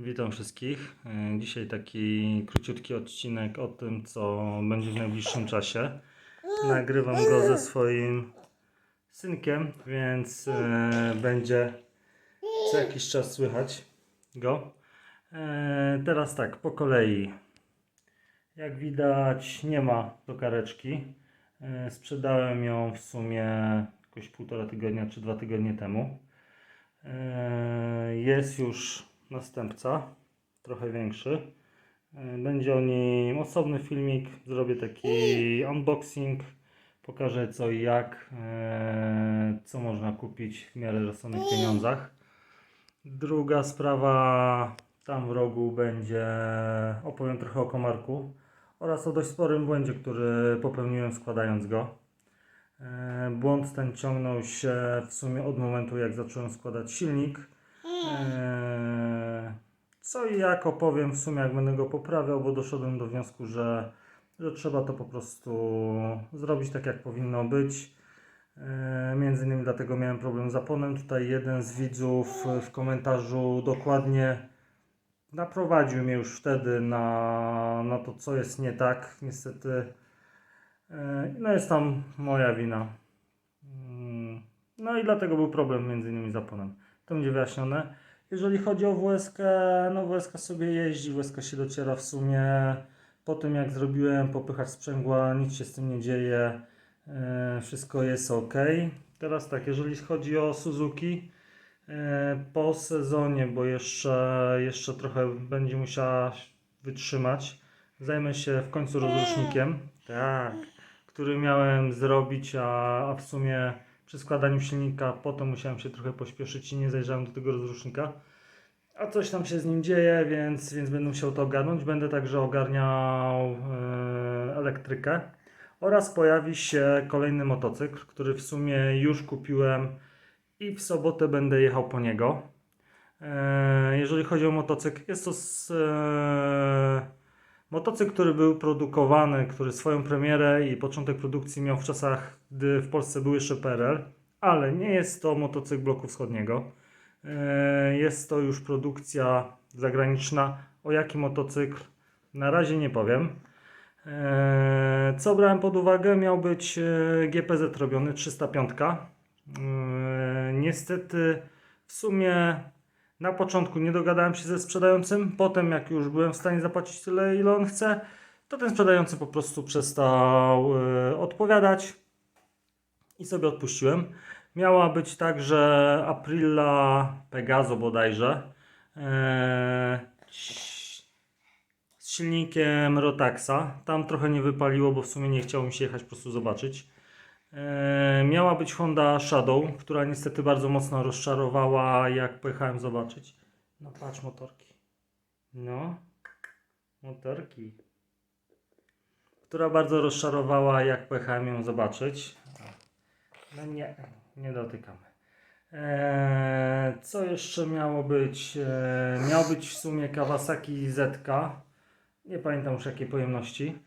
Witam wszystkich. E, Dzisiaj taki króciutki odcinek o tym, co będzie w najbliższym czasie. Nagrywam go ze swoim synkiem, więc e, będzie co jakiś czas słychać go. E, Teraz tak, po kolei. Jak widać, nie ma tokareczki. Sprzedałem ją w sumie jakoś półtora tygodnia czy dwa tygodnie temu. Jest już następca, trochę większy. E, Będzie o nim osobny filmik. Zrobię taki unboxing. Pokażę co i jak, e, co można kupić w miarę rozsądnych pieniądzach. Druga sprawa, tam w rogu będzie, opowiem trochę o komarku oraz o dość sporym błędzie, który popełniłem składając go. E, Błąd ten ciągnął się w sumie od momentu, jak zacząłem składać silnik. E, Co i jak opowiem w sumie, jak będę go poprawiał, bo doszedłem do wniosku, że, że trzeba to po prostu zrobić tak, jak powinno być. E, Między innymi dlatego miałem problem z zaponem. Tutaj jeden z widzów w komentarzu dokładnie naprowadził mnie już wtedy na, na to, co jest nie tak. Niestety, e, no jest tam moja wina. Mm, No i dlatego był problem między innymi z zaponem. To będzie wyjaśnione. Jeżeli chodzi o WSK, no WSK sobie jeździ, WSK się dociera w sumie. Po tym jak zrobiłem popychacz sprzęgła, nic się z tym nie dzieje. E, Wszystko jest ok. Teraz tak, jeżeli chodzi o Suzuki, e, po sezonie, bo jeszcze, jeszcze trochę będzie musiała wytrzymać, zajmę się w końcu rozrusznikiem. Tak, który miałem zrobić, a, a w sumie przy składaniu silnika potem musiałem się trochę pośpieszyć i nie zajrzałem do tego rozrusznika. A coś tam się z nim dzieje, więc, więc będę musiał to ogarnąć. Będę także ogarniał e, elektrykę. Oraz pojawi się kolejny motocykl, który w sumie już kupiłem i w sobotę będę jechał po niego. E, jeżeli chodzi o motocykl, jest to z, e, motocykl, który był produkowany, który swoją premierę i początek produkcji miał w czasach, gdy w Polsce był jeszcze PRL, ale nie jest to motocykl bloku wschodniego. E, Jest to już produkcja zagraniczna. O jaki motocykl na razie nie powiem. E, Co brałem pod uwagę? Miał być e, GPZ robiony 305. E, Niestety w sumie na początku nie dogadałem się ze sprzedającym. Potem jak już byłem w stanie zapłacić tyle ile on chce, to ten sprzedający po prostu przestał e, odpowiadać i sobie odpuściłem. Miała być także Aprilla Pegaso bodajże. Eee, z silnikiem Rotaxa. Tam trochę nie wypaliło, bo w sumie nie chciało mi się jechać po prostu zobaczyć. Eee, miała być Honda Shadow, która niestety bardzo mocno rozczarowała, jak pojechałem zobaczyć. No patrz motorki. No, motorki. Która bardzo rozczarowała, jak pojechałem ją zobaczyć. No nie, nie dotykamy. Eee, co jeszcze miało być? Eee, miał być w sumie Kawasaki ZK. Nie pamiętam już jakiej pojemności.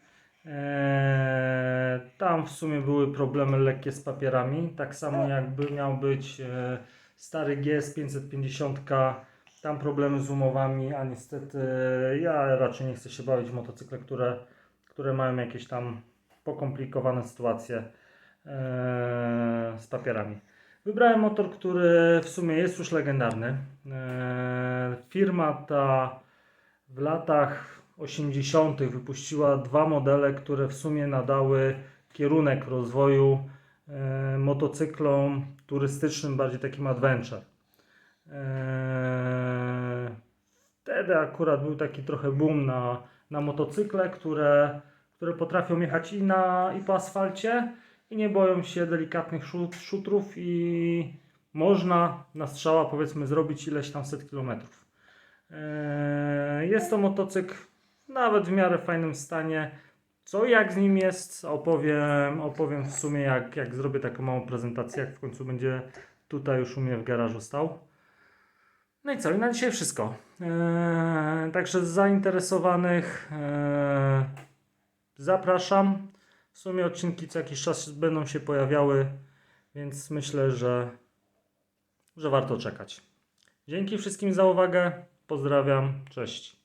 Eee, tam w sumie były problemy lekkie z papierami. Tak samo jakby miał być e, stary GS 550. Tam problemy z umowami, a niestety ja raczej nie chcę się bawić w motocykle, które, które mają jakieś tam pokomplikowane sytuacje eee, z papierami. Wybrałem motor, który w sumie jest już legendarny. Firma ta w latach 80. wypuściła dwa modele, które w sumie nadały kierunek rozwoju e, motocyklom turystycznym, bardziej takim adventure. Eee, Wtedy akurat był taki trochę boom na, na motocykle, które, które potrafią jechać i, na, i po asfalcie, i nie boją się delikatnych szut, szutrów i można na strzała powiedzmy zrobić ileś tam set kilometrów. Eee, Jest to motocykl nawet w miarę fajnym stanie. Co jak z nim jest, opowiem, opowiem w sumie jak, jak zrobię taką małą prezentację, jak w końcu będzie tutaj już u mnie w garażu stał. No i co, i na dzisiaj wszystko. Eee, także zainteresowanych eee, zapraszam. W sumie odcinki co jakiś czas będą się pojawiały, więc myślę, że, że warto czekać. Dzięki wszystkim za uwagę. Pozdrawiam, cześć.